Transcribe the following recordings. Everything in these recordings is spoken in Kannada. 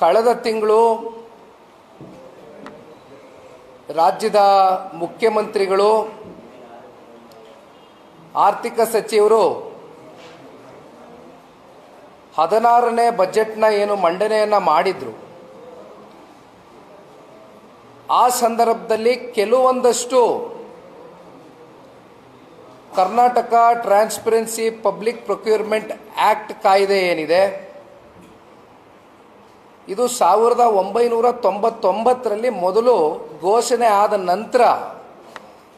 ಕಳೆದ ತಿಂಗಳು ರಾಜ್ಯದ ಮುಖ್ಯಮಂತ್ರಿಗಳು, ಆರ್ಥಿಕ ಸಚಿವರು ಹದಿನಾರನೇ ಬಜೆಟ್ನ ಏನು ಮಂಡನೆಯನ್ನು ಮಾಡಿದ್ರು. ಆ ಸಂದರ್ಭದಲ್ಲಿ ಕೆಲವೊಂದಷ್ಟು Karnataka transparency public procurement act ಕಾಯ್ದೆ ಏನಿದೆ ಇದು ಸಾವಿರದ ಒಂಬೈನೂರ ತೊಂಬತ್ತೊಂಬತ್ತರಲ್ಲಿ ಮೊದಲು ಘೋಷಣೆ ಆದ ನಂತರ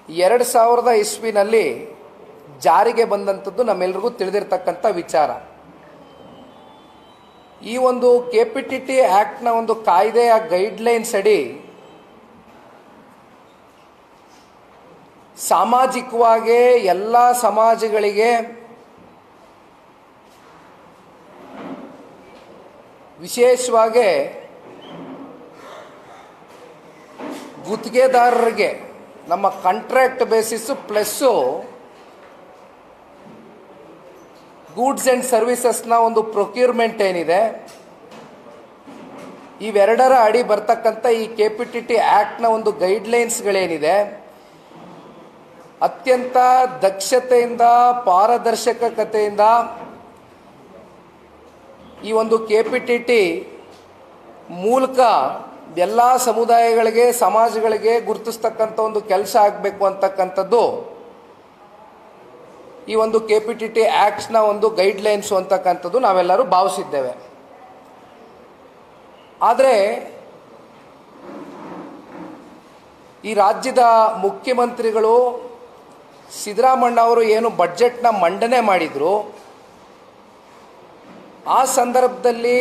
ಎರಡು ಸಾವಿರದ ಇಸ್ವಿನಲ್ಲಿ ಜಾರಿಗೆ ಬಂದಂಥದ್ದು ನಮ್ಮೆಲ್ರಿಗೂ ತಿಳಿದಿರ್ತಕ್ಕಂಥ ವಿಚಾರ. ಈ ಒಂದು ಕೆ ಪಿ ಟಿ ಟಿ ಆ್ಯಕ್ಟ್ನ ಒಂದು ಕಾಯ್ದೆಯ ಗೈಡ್ಲೈನ್ಸ್ ಅಡಿ ಸಾಮಾಜಿಕವಾಗಿ ಎಲ್ಲ ಸಮಾಜಗಳಿಗೆ ವಿಶೇಷವಾಗಿ ಗುತ್ತಿಗೆದಾರರಿಗೆ ನಮ್ಮ contract basis plus goods and ಸರ್ವಿಸಸ್ನ ಒಂದು ಪ್ರೊಕ್ಯೂರ್ಮೆಂಟ್ ಏನಿದೆ, ಇವೆರಡರ ಅಡಿ ಬರ್ತಕ್ಕಂಥ ಈ ಕೆ ಪಿ ಟಿ ಟಿ ಆ್ಯಕ್ಟ್ನ ಒಂದು ಗೈಡ್ಲೈನ್ಸ್ಗಳೇನಿದೆ ಅತ್ಯಂತ ದಕ್ಷತೆಯಿಂದ, ಪಾರದರ್ಶಕತೆಯಿಂದ ಈ ಒಂದು ಕೆ ಪಿ ಟಿ ಟಿ ಮೂಲಕ ಎಲ್ಲ ಸಮುದಾಯಗಳಿಗೆ, ಸಮಾಜಗಳಿಗೆ ಗುರುತಿಸ್ತಕ್ಕಂಥ ಒಂದು ಕೆಲಸ ಆಗಬೇಕು ಅಂತಕ್ಕಂಥದ್ದು ಈ ಒಂದು ಕೆ ಪಿ ಟಿ ಟಿ ಆ್ಯಕ್ಟ್ಸ್ನ ಒಂದು ಗೈಡ್ಲೈನ್ಸು ಅಂತಕ್ಕಂಥದ್ದು ನಾವೆಲ್ಲರೂ ಭಾವಿಸಿದ್ದೇವೆ. ಆದರೆ ಈ ರಾಜ್ಯದ ಮುಖ್ಯಮಂತ್ರಿಗಳು ಸಿದ್ದರಾಮಣ್ಣ ಅವರು ಏನು ಬಡ್ಜೆಟ್ನ ಮಂಡನೆ ಮಾಡಿದರು ಆ ಸಂದರ್ಭದಲ್ಲಿ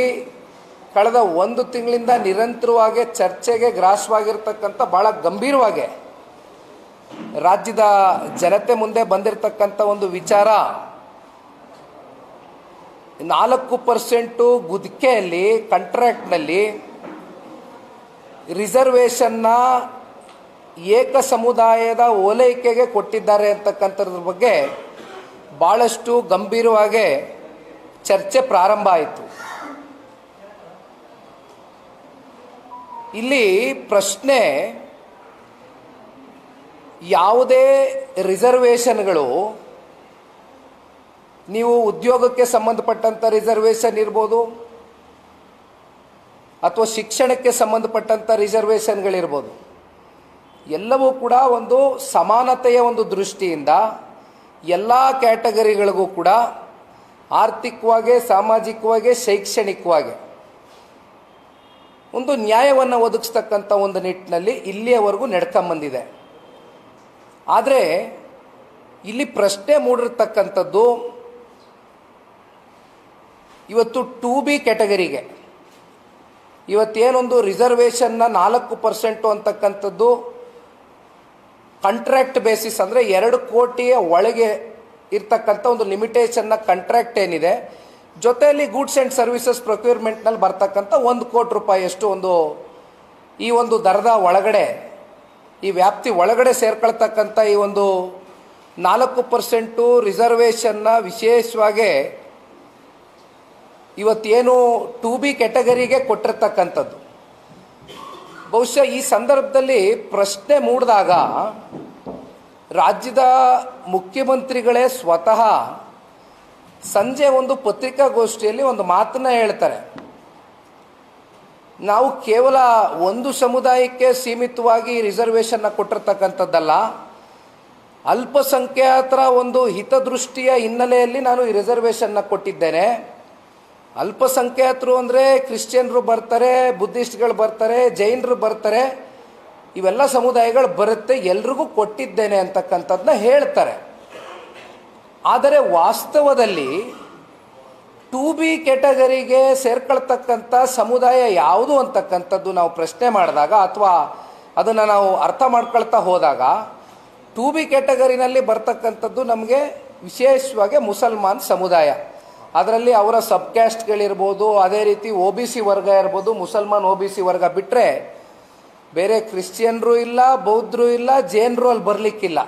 ಕಳೆದ ಒಂದು ತಿಂಗಳಿಂದ ನಿರಂತರವಾಗಿ ಚರ್ಚೆಗೆ ಗ್ರಾಸವಾಗಿರ್ತಕ್ಕಂಥ ಭಾಳ ಗಂಭೀರವಾಗಿ ರಾಜ್ಯದ ಜನತೆ ಮುಂದೆ ಬಂದಿರತಕ್ಕಂಥ ಒಂದು ವಿಚಾರ, ನಾಲ್ಕು ಪರ್ಸೆಂಟು ಗುದ್ಕೆಯಲ್ಲಿ, ಕಂಟ್ರಾಕ್ಟ್ನಲ್ಲಿ ರಿಸರ್ವೇಷನ್ನ ಏಕ ಸಮುದಾಯದ ಓಲೈಕೆಗೆ ಕೊಟ್ಟಿದ್ದಾರೆ ಅಂತಕ್ಕಂಥದ್ರ ಬಗ್ಗೆ ಭಾಳಷ್ಟು ಗಂಭೀರವಾಗಿ ಚರ್ಚೆ ಪ್ರಾರಂಭ ಆಯಿತು. ಇಲ್ಲಿ ಪ್ರಶ್ನೆ, ಯಾವುದೇ ರಿಸರ್ವೇಷನ್ಗಳು, ನೀವು ಉದ್ಯೋಗಕ್ಕೆ ಸಂಬಂಧಪಟ್ಟಂಥ ರಿಸರ್ವೇಷನ್ ಇರ್ಬೋದು, ಅಥವಾ ಶಿಕ್ಷಣಕ್ಕೆ ಸಂಬಂಧಪಟ್ಟಂಥ ರಿಸರ್ವೇಷನ್ಗಳಿರ್ಬೋದು, ಎಲ್ಲವೂ ಕೂಡ ಒಂದು ಸಮಾನತೆಯ ಒಂದು ದೃಷ್ಟಿಯಿಂದ ಎಲ್ಲ ಕ್ಯಾಟಗರಿಗಳಿಗೂ ಕೂಡ ಆರ್ಥಿಕವಾಗಿ, ಸಾಮಾಜಿಕವಾಗಿ, ಶೈಕ್ಷಣಿಕವಾಗಿ. ಒಂದು ನ್ಯಾಯವನ್ನು ಒದಗಿಸ್ತಕ್ಕಂಥ ಒಂದು ನಿಟ್ಟಿನಲ್ಲಿ ಇಲ್ಲಿಯವರೆಗೂ ನಡ್ಕೊಂಬಂದಿದೆ ಆದರೆ, ಇಲ್ಲಿ ಪ್ರಶ್ನೆ ಮೂಡಿರ್ತಕ್ಕಂಥದ್ದು, ಇವತ್ತು ಟು ಬಿ ಕ್ಯಾಟಗರಿಗೆ. ಇವತ್ತೇನೊಂದು ರಿಸರ್ವೇಷನ್ನ ನಾಲ್ಕು ಪರ್ಸೆಂಟು ಅಂತಕ್ಕಂಥದ್ದು, ಕಾಂಟ್ರಾಕ್ಟ್ ಬೇಸಿಸ್ ಅಂದರೆ ಎರಡು ಕೋಟಿಯ ಒಳಗೆ ಇರ್ತಕ್ಕಂಥ ಒಂದು ಲಿಮಿಟೇಷನ್ನ ಕಾಂಟ್ರಾಕ್ಟ್ ಏನಿದೆ, ಜೊತೆಯಲ್ಲಿ ಗೂಡ್ಸ್ ಆ್ಯಂಡ್ ಸರ್ವಿಸಸ್ ಪ್ರೊಕ್ಯೂರ್ಮೆಂಟ್ನಲ್ಲಿ ಬರ್ತಕ್ಕಂಥ ಒಂದು ಕೋಟಿ ರೂಪಾಯಿಯಷ್ಟು ಒಂದು ಈ ಒಂದು ದರದ ಒಳಗಡೆ, ಈ ವ್ಯಾಪ್ತಿ ಒಳಗಡೆ ಸೇರ್ಕೊಳ್ತಕ್ಕಂಥ ಈ ಒಂದು ನಾಲ್ಕು ಪರ್ಸೆಂಟು ರಿಸರ್ವೇಷನ್ನ ವಿಶೇಷವಾಗಿ ಇವತ್ತೇನು ಟು ಬಿ ಕ್ಯಾಟಗರಿಗೆ ಕೊಟ್ಟಿರ್ತಕ್ಕಂಥದ್ದು. ಬಹುಶಃ ಈ ಸಂದರ್ಭದಲ್ಲಿ ಪ್ರಶ್ನೆ ಮೂಡಿದಾಗ ರಾಜ್ಯದ ಮುಖ್ಯಮಂತ್ರಿಗಳೇ ಸ್ವತಃ ಸಂಜೆ ಒಂದು ಪತ್ರಿಕಾಗೋಷ್ಠಿಯಲ್ಲಿ ಒಂದು ಮಾತನ್ನ ಹೇಳ್ತಾರೆ. ನಾವು ಕೇವಲ ಒಂದು ಸಮುದಾಯಕ್ಕೆ ಸೀಮಿತವಾಗಿ ರಿಸರ್ವೇಷನ್ನ ಕೊಟ್ಟಿರ್ತಕ್ಕಂಥದ್ದಲ್ಲ, ಅಲ್ಪಸಂಖ್ಯಾತರ ಒಂದು ಹಿತದೃಷ್ಟಿಯ ಹಿನ್ನೆಲೆಯಲ್ಲಿ ನಾನು ಈ ರಿಸರ್ವೇಷನ್ನ ಕೊಟ್ಟಿದ್ದೇನೆ. ಅಲ್ಪಸಂಖ್ಯಾತರು ಅಂದರೆ ಕ್ರಿಶ್ಚಿಯನ್ರು ಬರ್ತಾರೆ, ಬುದ್ಧಿಸ್ಟ್ಗಳು ಬರ್ತಾರೆ, ಜೈನರು ಬರ್ತಾರೆ. ಇವೆಲ್ಲ ಸಮುದಾಯಗಳು ಬರುತ್ತೆ, ಎಲ್ರಿಗೂ ಕೊಟ್ಟಿದ್ದೇನೆ ಅಂತಕ್ಕಂಥದ್ದನ್ನ ಹೇಳ್ತಾರೆ. ಆದರೆ ವಾಸ್ತವದಲ್ಲಿ ಟು ಬಿ ಕೆಟಗರಿಗೆ ಸೇರ್ಕೊಳ್ತಕ್ಕಂಥ ಸಮುದಾಯ ಯಾವುದು ಅಂತಕ್ಕಂಥದ್ದು ನಾವು ಪ್ರಶ್ನೆ ಮಾಡಿದಾಗ ಅಥವಾ ಅದನ್ನು ನಾವು ಅರ್ಥ ಮಾಡ್ಕೊಳ್ತಾ ಹೋದಾಗ, ಟು ಬಿ ಕೆಟಗರಿನಲ್ಲಿ ಬರ್ತಕ್ಕಂಥದ್ದು ನಮಗೆ ವಿಶೇಷವಾಗಿ ಮುಸಲ್ಮಾನ್ ಸಮುದಾಯ. ಅದರಲ್ಲಿ ಅವರ ಸಬ್ ಕ್ಯಾಸ್ಟ್ಗಳಿರ್ಬೋದು, ಅದೇ ರೀತಿ ಒ ಬಿ ಸಿ ವರ್ಗ ಇರ್ಬೋದು, ಮುಸಲ್ಮಾನ್ ಒ ಬಿ ಸಿ ವರ್ಗ ಬಿಟ್ಟರೆ ಬೇರೆ ಕ್ರಿಶ್ಚಿಯನ್ರು ಇಲ್ಲ, ಬೌದ್ಧರು ಇಲ್ಲ, ಜೈನರು ಅಲ್ಲಿ ಬರಲಿಕ್ಕಿಲ್ಲ.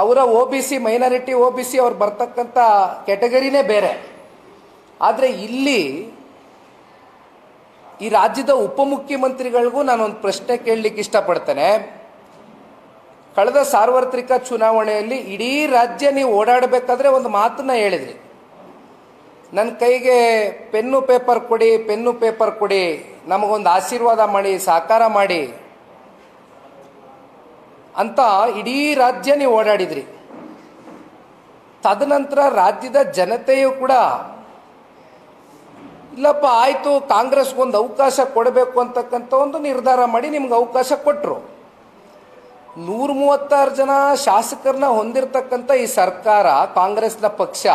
ಅವರ O B C minority O B C ಅವ್ರು ಬರ್ತಕ್ಕಂಥ ಕೆಟಗರಿನೇ ಬೇರೆ. ಆದರೆ ಇಲ್ಲಿ ಈ ರಾಜ್ಯದ ಉಪಮುಖ್ಯಮಂತ್ರಿಗಳಿಗೂ ನಾನೊಂದು ಪ್ರಶ್ನೆ ಕೇಳಲಿಕ್ಕೆ ಇಷ್ಟಪಡ್ತೇನೆ. ಕಳೆದ ಸಾರ್ವತ್ರಿಕ ಚುನಾವಣೆಯಲ್ಲಿ ಇಡೀ ರಾಜ್ಯ ನೀವು ಓಡಾಡಬೇಕಾದ್ರೆ ಒಂದು ಮಾತನ್ನ ಹೇಳಿದ್ರಿ. ನನ್ನ ಕೈಗೆ ಪೆನ್ನು ಪೇಪರ್ ಕೊಡಿ, ಪೆನ್ನು ಪೇಪರ್ ಕೊಡಿ ನಮಗೊಂದು ಆಶೀರ್ವಾದ ಮಾಡಿ ಸಾಕಾರ ಮಾಡಿ ಅಂತ ಇಡೀ ರಾಜ್ಯ ನೀವು ಓಡಾಡಿದ್ರಿ. ತದನಂತರ ರಾಜ್ಯದ ಜನತೆಯು ಕೂಡ, ಇಲ್ಲಪ್ಪ, ಆಯಿತು, ಕಾಂಗ್ರೆಸ್ಗೊಂದು ಅವಕಾಶ ಕೊಡಬೇಕು ಅಂತಕ್ಕಂಥ ಒಂದು ನಿರ್ಧಾರ ಮಾಡಿ ನಿಮ್ಗೆ ಅವಕಾಶ ಕೊಟ್ಟರು ನೂರ ಮೂವತ್ತಾರು ಜನ ಶಾಸಕರನ್ನ ಹೊಂದಿರತಕ್ಕಂಥ ಈ ಸರ್ಕಾರ, ಕಾಂಗ್ರೆಸ್ನ ಪಕ್ಷ,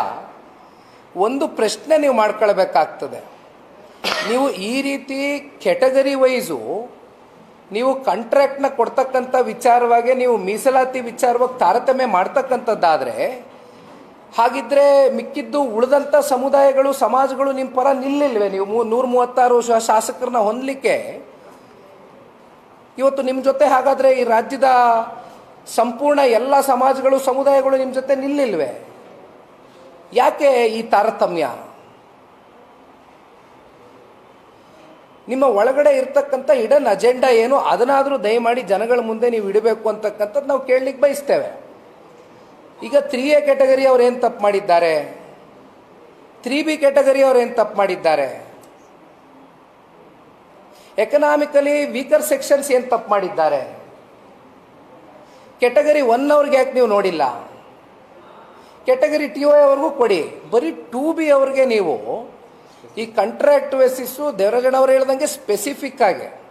ಒಂದು ಪ್ರಶ್ನೆ ನೀವು ಮಾಡ್ಕೊಳ್ಬೇಕಾಗ್ತದೆ. ನೀವು ಈ ರೀತಿ ಕೆಟಗರಿ ವೈಸು ನೀವು ಕಾಂಟ್ರಾಕ್ಟ್ನ ಕೊಡ್ತಕ್ಕಂಥ ವಿಚಾರವಾಗಿ ನೀವು ಮೀಸಲಾತಿ ವಿಚಾರವಾಗಿ ತಾರತಮ್ಯ ಮಾಡ್ತಕ್ಕಂಥದ್ದಾದರೆ, ಹಾಗಿದ್ರೆ ಮಿಕ್ಕಿದ್ದು ಉಳಿದಂಥ ಸಮುದಾಯಗಳು, ಸಮಾಜಗಳು ನಿಮ್ಮ ಪರ ನಿಲ್ಲಿಲ್ವೇ? ನೀವು ಮೂ ನೂರ ಮೂವತ್ತಾರು ಶಾಸಕರನ್ನ ಹೊಂದಲಿಕ್ಕೆ ಇವತ್ತು ನಿಮ್ಮ ಜೊತೆ ಹಾಗಾದರೆ ಈ ರಾಜ್ಯದ ಸಂಪೂರ್ಣ ಎಲ್ಲ ಸಮಾಜಗಳು, ಸಮುದಾಯಗಳು ನಿಮ್ಮ ಜೊತೆ ನಿಲ್ಲಿಲ್ವೇ? ಯಾಕೆ ಈ ತಾರತಮ್ಯ? ನಿಮ್ಮ ಒಳಗಡೆ ಇರ್ತಕ್ಕಂಥ ಇಡನ್ ಅಜೆಂಡಾ ಏನು, ಅದನ್ನಾದರೂ ದಯಮಾಡಿ ಜನಗಳ ಮುಂದೆ ನೀವು ಇಡಬೇಕು ಅಂತಕ್ಕಂಥದ್ದು ನಾವು ಕೇಳಲಿಕ್ಕೆ ಬಯಸ್ತೇವೆ. ಈಗ ತ್ರೀ ಎ ಕ್ಯಾಟಗರಿ ಅವ್ರು ಏನು ತಪ್ಪು ಮಾಡಿದ್ದಾರೆ? ತ್ರೀ ಬಿ ಕ್ಯಾಟಗರಿ ಅವ್ರು ಏನು ತಪ್ಪು ಮಾಡಿದ್ದಾರೆ? ಎಕನಾಮಿಕಲಿ ವೀಕರ್ ಸೆಕ್ಷನ್ಸ್ ಏನು ತಪ್ಪು ಮಾಡಿದ್ದಾರೆ? ಕೆಟಗರಿ ಒನ್ ಅವ್ರಿಗೆ ಯಾಕೆ ನೀವು ನೋಡಿಲ್ಲ? ಕೆಟಗರಿ ಟಿ ಒ ಅವ್ರಿಗೂ ಕೊಡಿ. ಬರೀ ಟೂ ಬಿ ಅವ್ರಿಗೆ ನೀವು ಈ ಕಾಂಟ್ರಾಕ್ಟ್ ಬೇಸಿಸ್ಸು ದೇವರಾಜಣ್ಣವ್ರು ಹೇಳ್ದಂಗೆ ಸ್ಪೆಸಿಫಿಕ್ ಆಗಿ.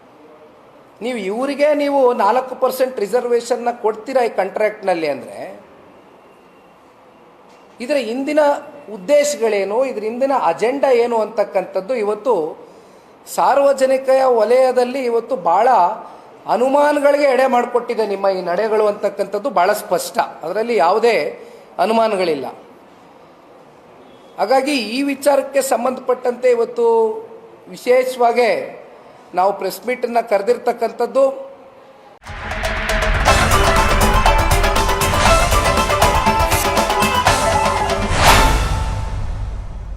ನೀವು ಇವರಿಗೆ ನೀವು ನಾಲ್ಕು ಪರ್ಸೆಂಟ್ ರಿಸರ್ವೇಷನ್ನ ಕೊಡ್ತೀರಾ ಈ ಕಾಂಟ್ರಾಕ್ಟ್ನಲ್ಲಿ ಅಂದರೆ? ಇದರ ಹಿಂದಿನ ಉದ್ದೇಶಗಳೇನು? ಇದರ ಹಿಂದಿನ ಅಜೆಂಡಾ ಏನು ಅಂತಕ್ಕಂಥದ್ದು ಇವತ್ತು ಸಾರ್ವಜನಿಕ ವಲಯದಲ್ಲಿ ಇವತ್ತು ಬಹಳ ಅನುಮಾನಗಳಿಗೆ ಎಡೆ ಮಾಡಿಕೊಟ್ಟಿದೆ ನಿಮ್ಮ ಈ ನಡೆಗಳು ಅಂತಕ್ಕಂಥದ್ದು ಬಹಳ ಸ್ಪಷ್ಟ. ಅದರಲ್ಲಿ ಯಾವುದೇ ಅನುಮಾನಗಳಿಲ್ಲ. ಹಾಗಾಗಿ ಈ ವಿಚಾರಕ್ಕೆ ಸಂಬಂಧಪಟ್ಟಂತೆ ಇವತ್ತು ವಿಶೇಷವಾಗಿ ನಾವು ಪ್ರೆಸ್ ಮೀಟನ್ನು ಕರೆದಿರ್ತಕ್ಕಂಥದ್ದು